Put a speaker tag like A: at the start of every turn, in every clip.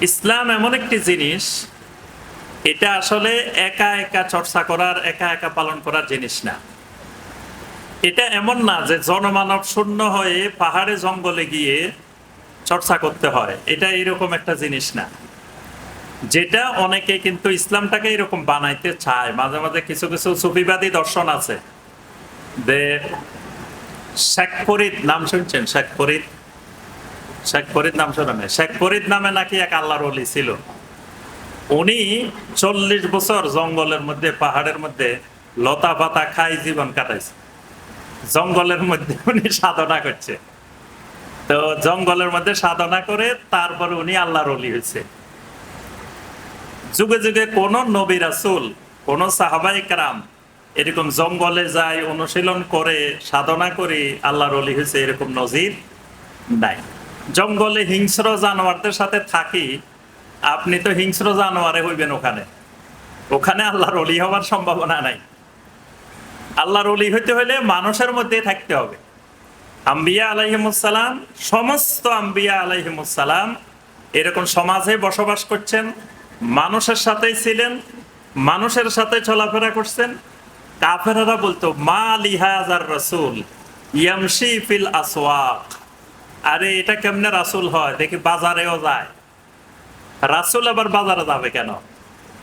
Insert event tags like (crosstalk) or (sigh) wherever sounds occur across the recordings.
A: ইসলাম এমন একটি জিনিস, এটা আসলে একা একা চর্চা করার, একা একা পালন করার জিনিস না। এটা এমন না যে জনমানব শূন্য হয়ে পাহাড়ে জঙ্গলে গিয়ে চর্চা করতে হয়। এটা এরকম একটা জিনিস না। যেটা অনেকে কিন্তু ইসলামটাকে এরকম বানাইতে চায়। মাঝে মাঝে কিছু কিছু সুফিবাদী দর্শন আছে। যে শেখ ফরিদ, নাম শুনছেন? শেখ ফরিদ? শেখ ফরিদ নাম শোনা নেই। শেখ ফরিদ নামে নাকি এক আল্লাহর অলি ছিল। উনি চল্লিশ বছর জঙ্গলের মধ্যে, পাহাড়ের মধ্যে লতা পাতা খাই জীবন কাটাইছে। জঙ্গলের মধ্যে উনি সাধনা করছে। তো জঙ্গলের মধ্যে সাধনা করে তারপরে উনি আল্লাহর অলি হয়েছে। যুগে যুগে কোন নবী রাসুল, কোন সাহাবাই কারাম এরকম জঙ্গলে যায়, অনুশীলন করে, সাধনা করে আল্লাহর অলি হয়েছে এরকম নজির নাই। জঙ্গলে হিংস্র জানোয়ারদের সাথে থাকি, আপনি তো হিংস্র জানোয়ারে হইবেন ওখানে। ওখানে আল্লাহর অলি হওয়ার সম্ভাবনা নাই। আল্লাহর অলি হইতে হলে মানুষের মধ্যে থাকতে হবে। আম্বিয়া আলাইহিমুসালাম সমস্ত আম্বিয়া আলাইহিমুসালাম এরকম সমাজে বসবাস করছেন, মানুষের সাথেই ছিলেন, মানুষের সাথে চলাফেরা করছেন। কাফেরারা বলতো, মা লিহাজার রসুল, ইয়ামশি ফিল আসওয়াক। আরে, এটা কেমনে রাসুল হয়? দেখি বাজারেও যায়। রাসুল আবার বাজারে যাবে কেন?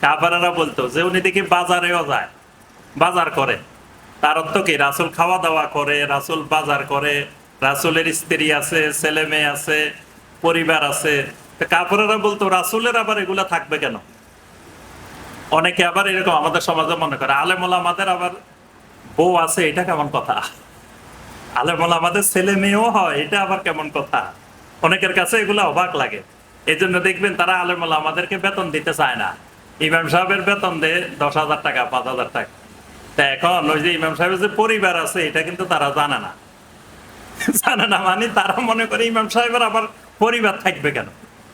A: কাফেরারা বলতো যে উনি দেখি বাজারেও যায়। বাজার করে। তার অর্থ কি? রাসুল খাওয়া দাওয়া করে, রাসুল বাজার করে, রাসুলের স্ত্রী আছে, ছেলে মেয়ে আছে, পরিবার আছে। কাপড়েরা বলতো, রাসুলের আবার এগুলা থাকবে কেন? অনেকে আবার এরকম আমাদের সমাজে মনে করে আলেমুল আমাদের আবার বউ আছে, এটা কেমন কথা? আলেমুল আমাদের ছেলে মেয়েও হয়, এটা আবার কেমন কথা? অনেকের কাছে এগুলো অবাক লাগে। এই জন্য দেখবেন তারা আলেমুল আমাদেরকে বেতন দিতে চায় না। ইমাম সাহেবের বেতন দেয় দশ হাজার টাকা, পাঁচ হাজার টাকা। তা এখন ওই যে ইমাম সাহেবের যে পরিবার আছে, এটা কিন্তু তারা জানে না। জানে না মানে তারা মনে করে ইমাম সাহেবের আবার পরিবার থাকবে কেন?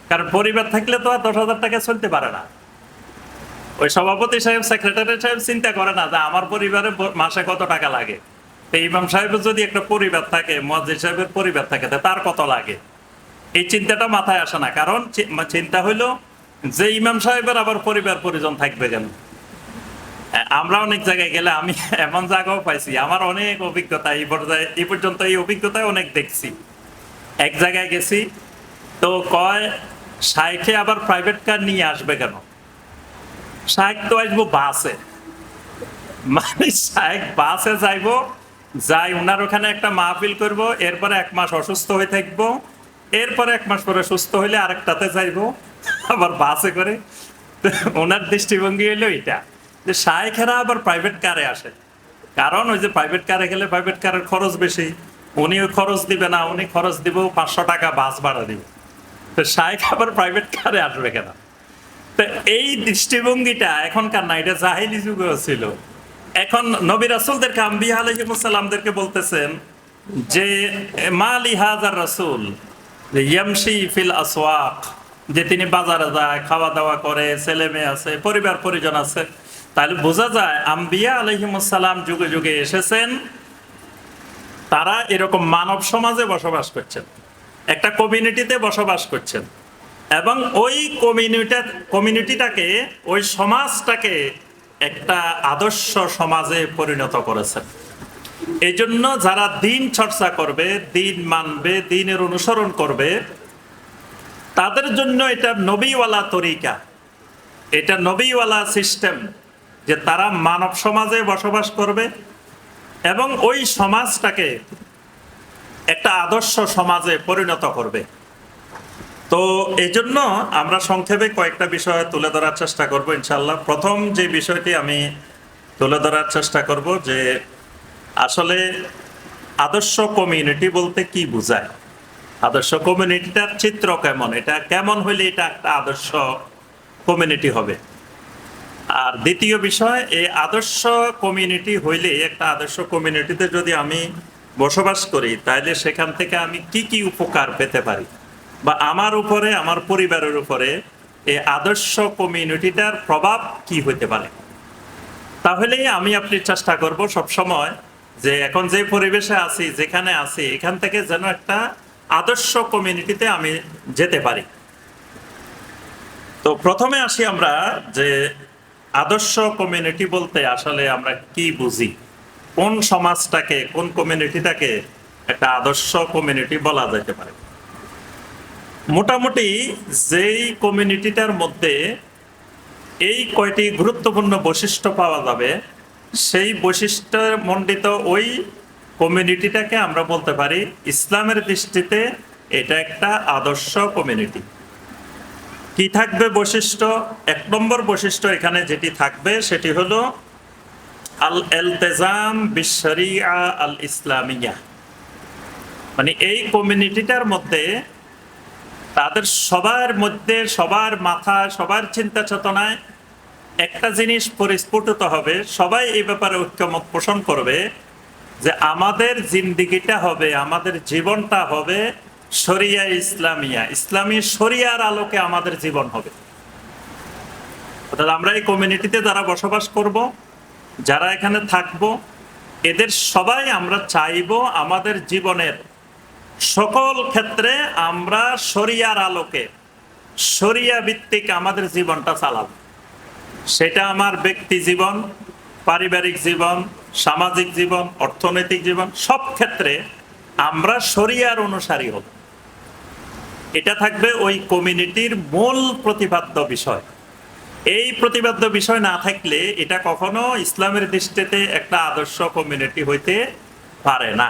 A: কারণ পরিবার থাকলে তো আর দশ হাজার টাকা চলতে পারে না। ওই সভাপতি সাহেব, সেক্রেটারি সাহেব চিন্তা করে না যে আমার পরিবারে মাসে কত টাকা লাগে? ইমাম সাহেবের যদি একটা পরিবার থাকে, মসজিদ সাহেবের পরিবার থাকে তার কত লাগে? এই চিন্তাটা মাথায় আসে না, কারণ চিন্তা হইল যে ইমাম সাহেবের আবার পরিবার পরিজন থাকবে কেন? আমরা অনেক জায়গায় গেলে আমি (laughs) এমন জায়গাও পাইছি, আমার অনেক অভিজ্ঞতা, এই পর্যায়ে, এই পর্যন্ত এই অভিজ্ঞতায় অনেক দেখছি। এক জায়গায় গেছি, তো কয়, শাইখে আবার প্রাইভেট কার নিয়ে আসবে কেন? শাইখ তো আসব বাসে। মানে শাইখ বাসে যাইবো যাই ওনার ওখানে একটা মাহফিল করব, এরপরে এক মাস অসুস্থ হয়ে থাকব, এরপরে এক মাস পরে সুস্থ হইলে আরেকটাতে যাইবো, আবার বাসে করে। ওনার দৃষ্টিভঙ্গি হলো এটা যে শাইখেরা আবার প্রাইভেট কারে আসে। কারণ ওই যে প্রাইভেট কারে গেলে প্রাইভেট কারের খরচ বেশি উনি ওই খরচ দিবে না, উনি খরচ দিব, পাঁচশো টাকা বাস ভাড়া দিবে। তো শাইখ আবার প্রাইভেট কারে আসবে কেন? তো এই দৃষ্টিভঙ্গিটা এখনকার না এটা জাহিলি যুগেও ছিল। এখন নবী রাসুলদেরকে, আম্বিয়া আলহিমসাল্লামদেরকে বলতেছেন যে মা লিহাজার রাসুল ইয়ামশি ফিল আসওয়াক যে তিনি বাজারে যায় খাওয়া দাওয়া করে, ছেলে মেয়ে আছে, পরিবার পরিজন আছে। তাহলে বোঝা যায়, আম্বিয়া আলহিমসাল্লাম যুগে যুগে এসেছেন, তারা এরকম মানব সমাজে বসবাস করছেন, একটা কমিউনিটিতে বসবাস করছেন। এবং ওই কমিউনিটি কমিউনিটিটাকে, ওই সমাজটাকে একটা আদর্শ সমাজে পরিণত করেছেন। এই জন্য যারা দিন চর্চা করবে, দিন মানবে, দিনের অনুসরণ করবে, তাদের জন্য এটা নবীওয়ালা তরিকা। এটা নবীওয়ালা সিস্টেম যে তারা মানব সমাজে বসবাস করবে এবং ওই সমাজটাকে একটা আদর্শ সমাজে পরিণত করবে। তো এই জন্য আমরা সংক্ষেপে কয়েকটা বিষয় তুলে ধরার চেষ্টা করব ইনশাল্লাহ প্রথম যে বিষয়টি আমি তুলে ধরার চেষ্টা করব, যে আসলে আদর্শ কমিউনিটি বলতে কি বোঝায়? আদর্শ কমিউনিটিটার চিত্র কেমন? এটা কেমন হইলে এটা একটা আদর্শ কমিউনিটি হবে? আর দ্বিতীয় বিষয়, এই আদর্শ কমিউনিটি হইলে একটা আদর্শ কমিউনিটিতে যদি আমি বসবাস করি তাহলে সেখান থেকে আমি কি কি উপকার পেতে পারি? বা আমার উপরে, আমার পরিবারের উপরে এই আদর্শ কমিউনিটিটার প্রভাব কি হতে পারে? তাহলেই আমি আপনি চেষ্টা করব সব সময় যে এখন যে পরিবেশে আছি, যেখানে আছি, এখান থেকে যেন একটা আদর্শ কমিউনিটিতে আমি যেতে পারি। তো প্রথমে আসি আমরা যে আদর্শ কমিউনিটি বলতে আসলে আমরা কি বুঝি? কোন সমাজটাকে, কোন কমিউনিটিটাকে একটা আদর্শ কমিউনিটি বলা যেতে পারে? মোটামুটি যেই কমিউনিটিটার মধ্যে এই কয়টি গুরুত্বপূর্ণ বৈশিষ্ট্য পাওয়া যাবে, সেই বৈশিষ্ট্যের মণ্ডিত ওই কমিউনিটিটাকে আমরা বলতে পারি ইসলামের দৃষ্টিতে এটা একটা আদর্শ কমিউনিটি। কি থাকবে বৈশিষ্ট্য? এক নম্বর বৈশিষ্ট্য এখানে যেটি থাকবে সেটি হলো আল এলতেজাম বিশ্বরিয়া আল ইসলামিয়া। মানে এই কমিউনিটিটার মধ্যে তাদের সবার মধ্যে, সবার মাথায় সবার চিন্তা চেতনায় একটা জিনিস পরিস্ফুটিত হবে। সবাই এই ব্যাপারে ঐক্যমত পোষণ করবে যে আমাদের জিন্দিগিটা হবে, আমাদের জীবনটা হবে শরিয়া ইসলামিয়া। ইসলামী শরিয়ার আলোকে আমাদের জীবন হবে। অর্থাৎ আমরা এই কমিউনিটিতে যারা বসবাস করব, যারা এখানে থাকব, এদের সবাই আমরা চাইব আমাদের জীবনের সকল ক্ষেত্রে আমরা শরিয়ার আলোকে, শরিয়া ভিত্তিক আমাদের জীবনটা চালাব। সেটা আমার ব্যক্তি জীবন, পারিবারিক জীবন, সামাজিক জীবন, অর্থনৈতিক জীবন, সব ক্ষেত্রে আমরা শরিয়ার অনুসারী হব। এটা থাকবে ওই কমিউনিটির মূল প্রতিপাদ্য বিষয়। এই প্রতিপাদ্য বিষয় না থাকলে এটা কখনো ইসলামের দৃষ্টিতে একটা আদর্শ কমিউনিটি হইতে পারে না।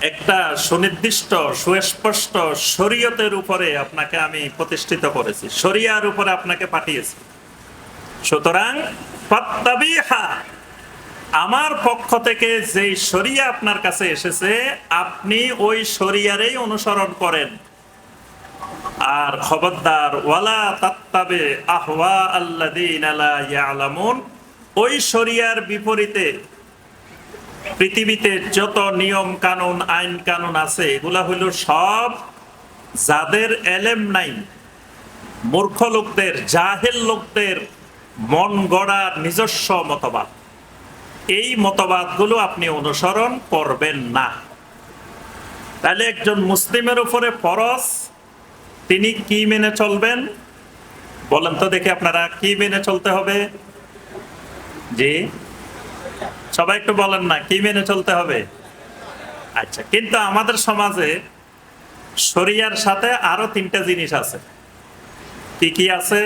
A: একটা সুনির্দিষ্ট, সুস্পষ্ট শরীয়তের উপরে আপনাকে আমি প্রতিষ্ঠিত করেছি। শরিয়ার উপরে আপনাকে পাঠিয়েছি। সুতরাং আমার পক্ষ থেকে যেই শরিয়া আপনার কাছে এসেছে, আপনি ওই শরিয়ারেই অনুসরণ করেন। আর খবরদার, ওয়ালা তাত্তাবে আহওয়া আল্লাযীনা লা ইয়ালামুন, ওই শরিয়ার বিপরীতে পৃথিবীতে যত নিয়ম কানুন, আইন কানুন আছে, এগুলা হইল সব যাদের এলেম নাই, মূর্খ লোকদের, জাহেল লোকদের মন গড়ার নিজস্ব মতবাদ। এই মতবাদগুলো আপনি অনুসরণ করবেন না। তাহলে একজন মুসলিমের উপরে ফরজ, তিনি কি মেনে চলবেন? বলেন তো দেখি আপনারা কি মেনে চলতে হবে? জি। সবাই একটু বলেন না, কি মেনে চলতে হবে? আচ্ছা কিন্তু আমাদের সমাজে শরিয়ার সাথে আরও তিনটা জিনিস আছে। কি কি আছে?